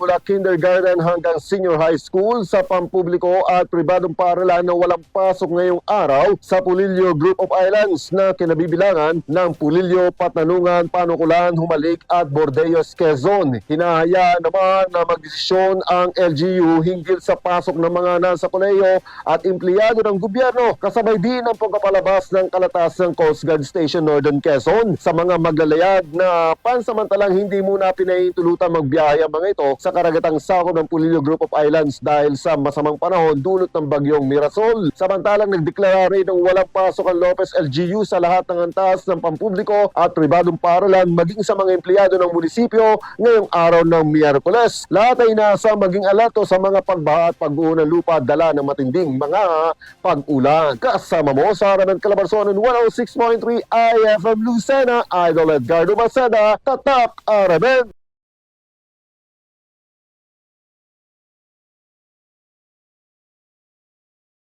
mula kindergarten hanggang senior high school sa pampubliko at pribadong paaralan na walang pasok ngayong araw sa Pulilio Group of Islands na kinabibilangan ng Pulilio, Patanungan, Panukulan, Humalik at Bordeos, Quezon. Hinahayaan naman na magdesisyon ang LGU hinggil sa pasok ng mga nasa koleyo at empleyado ng gobyerno kasabay din ang pagpapalabas ng kalatas ng Coast Guard Station Northern Quezon sa mga maglalayag na pansamantalang hindi muna pinahintulutan magbiyahe ang mga ito sa karagatang sakop ng Pulilio Group of Islands dahil sa masamang panahon dulot ng bagyong Mirasol. Samantalang nagdeklara rin ng walang pasok ang Lopez LGU sa lahat ng antas ng pampubliko at pribadong paralan maging sa mga empleyado ng munisipyo ngayong araw ng Miyerkules. Lahat ay nasa maging alato sa mga pagbaha at pag-uho ng lupa dala ng matinding mga pag-ulan. Kasama mo sa Haranan Calabarzon 106.3 IFM Lucena, Idol Edgardo Maceda, Tatak Aramen.